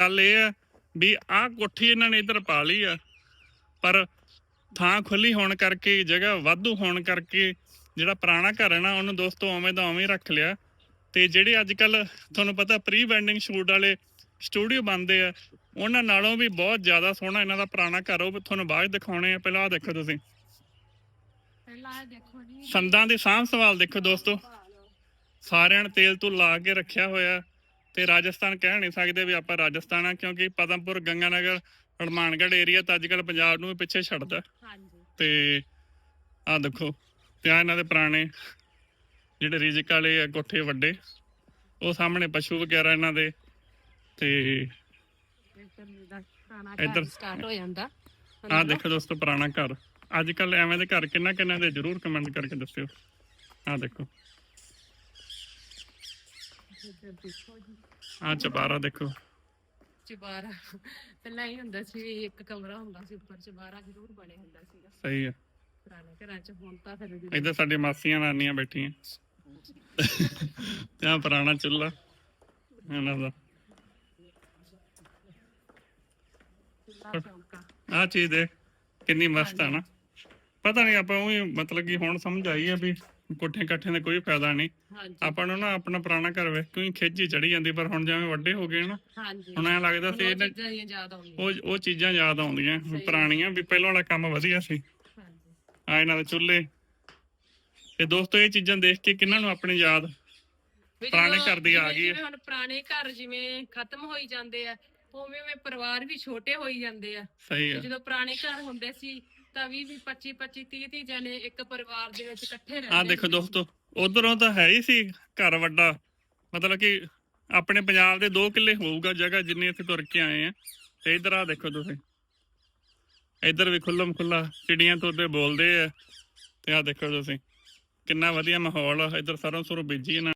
ਗੱਲ ਇਹ ਆ ਵੀ ਆਹ ਕੋਠੀ ਇਹਨਾਂ ਨੇ ਇੱਧਰ ਪਾ ਲਈ ਆ। ਪਰ ਥਾਂ ਖੁੱਲੀ ਹੋਣ ਕਰਕੇ ਜਗ੍ਹਾ ਵਾਧੂ ਹੋਣ ਕਰਕੇ ਜਿਹੜਾ ਪੁਰਾਣਾ ਘਰ ਹੈ ਨਾ ਉਹਨੂੰ ਦੋਸਤੋ ਉਵੇਂ ਦਾ ਉਵੇਂ ਹੀ ਰੱਖ ਲਿਆ। ਤੇ ਜਿਹੜੇ ਅੱਜ ਕੱਲ ਤੁਹਾਨੂੰ ਪਤਾ ਪ੍ਰੀ ਵੈਂਡਿੰਗ ਸ਼ੂਟ ਵਾਲੇ ਸਟੂਡੀਓ ਬਣਦੇ ਆ ਉਹਨਾਂ ਨਾਲੋਂ ਵੀ ਬਹੁਤ ਜ਼ਿਆਦਾ ਸੋਹਣਾ ਇਹਨਾਂ ਦਾ ਪੁਰਾਣਾ ਘਰ ਉਹ ਤੁਹਾਨੂੰ ਬਾਅਦ ਦਿਖਾਉਣੇ ਆ ਪਹਿਲਾਂ ਆਹ ਦੇਖੋ ਤੁਸੀਂ। ਪਹਿਲਾਂ ਇਹ ਦੇਖੋ ਜੀ। ਸੰਦਾਂ ਦੀ ਸਾਂਭ ਸੰਭਾਲ ਦੇਖੋ ਦੋਸਤੋ। ਸਾਰਿਆਂ ਨੇ ਤੇਲ ਤੋਂ ਲਾ ਕੇ ਰੱਖਿਆ ਹੋਇਆ। ਤੇ ਰਾਜਸਥਾਨ ਕਹਿ ਨਹੀਂ ਸਕਦੇ ਵੀ ਆਪਾਂ ਰਾਜਸਥਾਨ ਆ ਕਿਉਂਕਿ ਪਦਮਪੁਰ ਗੰਗਾਨਗਰ ਹਨੂਮਾਨਗੜ੍ਹ ਏਰੀਆ ਤਾਂ ਅੱਜ ਕੱਲ ਪੰਜਾਬ ਨੂੰ ਵੀ ਪਿੱਛੇ ਛੱਡਦਾ। ਹਾਂਜੀ। ਤੇ ਆਹ ਦੇਖੋ ਤੇ ਆਹ ਇਹਨਾਂ ਦੇ ਪੁਰਾਣੇ ਜਿਹੜੇ ਰਿਜਕ ਵਾਲੇ ਆ ਕੋਠੇ ਵੱਡੇ ਉਹ ਸਾਹਮਣੇ ਪਸ਼ੂ ਵਗੈਰਾ ਇਹਨਾਂ ਦੇ ਤੇ ਇੱਧਰ ਸਟਾਰਟ ਹੋ ਜਾਂਦਾ। ਆਹ ਦੇਖੋ ਦੋਸਤੋ ਪੁਰਾਣਾ ਘਰ। ਅੱਜ ਕੱਲ ਐਵੇਂ ਦੇ ਘਰ ਕਿੰਨਾ ਕਿੰਨਾ ਦੇ ਜਰੂਰ ਕਮੈਂਟ ਕਰਕੇ ਦੱਸਿਓ। ਆਹ ਦੇਖੋ। ਇੱਧਰ ਦੇਖੋ ਜੀ ਆਹ ਚਬਾਰਾ ਦੇਖੋ। ਚਬਾਰਾ। ਪਹਿਲਾਂ ਹੀ ਹੁੰਦਾ ਸੀ ਵੀ ਇੱਕ ਕਮਰਾ ਹੁੰਦਾ ਸੀ ਉੱਪਰ ਚਬਾਰਾ ਜ਼ਰੂਰ ਬਣਿਆ ਹੁੰਦਾ ਸੀਗਾ। ਸਹੀ ਆ। ਪੁਰਾਣੇ ਘਰਾਂ 'ਚ ਹੁਣ ਤਾਂ ਫਿਰ ਇੱਧਰ ਸਾਡੀ ਮਾਸੀਆਂ ਨਾਨੀਆਂ ਬੈਠੀਆਂ। ਤੇ ਆਹ ਪੁਰਾਣਾ ਚੁੱਲ੍ਹਾ ਇਹਨਾਂ ਦਾ। ਚੁੱਲ੍ਹਾ ਚੌਂਕਾ। ਆਹ ਚੀਜ਼ ਦੇ ਕਿੰਨੀ ਮਸਤ ਆ ਨਾ। ਪਤਾ ਨਹੀਂ ਆਪਾਂ ਉਹ ਮਤਲਬ ਕਿ ਹੁਣ ਸਮਝ ਆਈ ਆ ਵੀ ਕੋਠੇ ਕਾਠਿਆਂ ਦਾ ਕੋਈ ਫਾਇਦਾ ਨਹੀਂ ਹਾਂਜੀ। ਆਪਾਂ ਨੂੰ ਨਾ ਆਪਣਾ ਪੁਰਾਣਾ ਘਰ ਵੇਖ ਕੇ ਹੀ ਖਿੱਚ ਹੀ ਚੜੀ ਜਾਂਦੀ ਪਰ ਹੁਣ ਜਿਵੇਂ ਵੱਡੇ ਹੋ ਗਏ ਨਾ ਹਾਂਜੀ। ਹੁਣ ਐ ਲੱਗਦਾ ਸੀ ਇਹਨਾਂ ਚੀਜ਼ਾਂ ਹੀ ਯਾਦ ਆਉਂਦੀਆਂ। ਉਹ ਉਹ ਚੀਜ਼ਾਂ ਯਾਦ ਆਉਂਦੀਆਂ ਵੀ। ਪੁਰਾਣੀਆਂ ਵੀ ਪਹਿਲਾਂ ਵਾਲਾ ਕੰਮ ਵਧੀਆ ਸੀ। ਹਾਂਜੀ। ਆ ਇਹਨਾਂ ਦੇ ਚੁੱਲ੍ਹੇ। ਤੇ ਦੋਸਤੋ ਇਹ ਚੀਜ਼ਾਂ ਦੇਖ ਕੇ ਕਿੰਨਾਂ ਨੂੰ ਆਪਣੀ ਯਾਦ ਵੀ ਪੁਰਾਣੇ ਜਦੋਂ- ਘਰ ਦੀ ਆ ਜਿਵੇਂ- ਗਈ ਹੈ। ਜਿਵੇਂ ਹੁਣ ਪੁਰਾਣੇ ਘਰ ਜਿਵੇਂ ਖਤਮ ਹੋਈ ਜਾਂਦੇ ਆ ਉਵੇਂ ਉਵੇਂ ਪਰਿਵਾਰ ਵੀ ਛੋਟੇ ਹੋਈ ਜਾਂਦੇ ਆ। ਸਹੀ ਤੇ ਆ। ਜਦੋਂ ਪੁਰਾਣੇ ਘਰ ਹੁੰਦੇ ਸੀ ਤਾਂ 20 20 25 25 30 30 ਜਣੇ ਇੱਕ ਪਰਿਵਾਰ ਦੇ ਵਿੱਚ ਇਕੱਠੇ ਰਹਿੰਦੇ ਆ ਦੇਖੋ। ਦੋਸਤੋ ਉਧਰੋਂ ਤਾਂ ਹੈ ਹੀ ਸੀ ਘਰ ਵੱਡਾ। ਮਤਲਬ ਕਿ ਆਪਣੇ ਪੰਜਾਬ ਦੇ 2 ਕਿੱਲੇ ਹੋਊਗਾ ਜਗ੍ਹਾ ਜਿੰਨੀ ਅਸੀਂ ਤੁਰ ਕੇ ਆਏ ਆ। ਤੇ ਇਧਰ ਆ ਦੇਖੋ ਤੁਸੀਂ। ਇਧਰ ਵੀ ਖੁੱਲਮ ਖੁੱਲਾ ਚਿੜੀਆਂ ਤੋਤੇ ਬੋਲਦੇ ਆ। ਤੇ ਆ ਦੇਖੋ ਤੁਸੀਂ ਕਿੰਨਾ ਵਧੀਆ ਮਾਹੌਲ ਆ। ਇਧਰ ਸਰੋਂ ਸੁਰੋਂ ਬੀਜੀ ਇਹਨਾਂ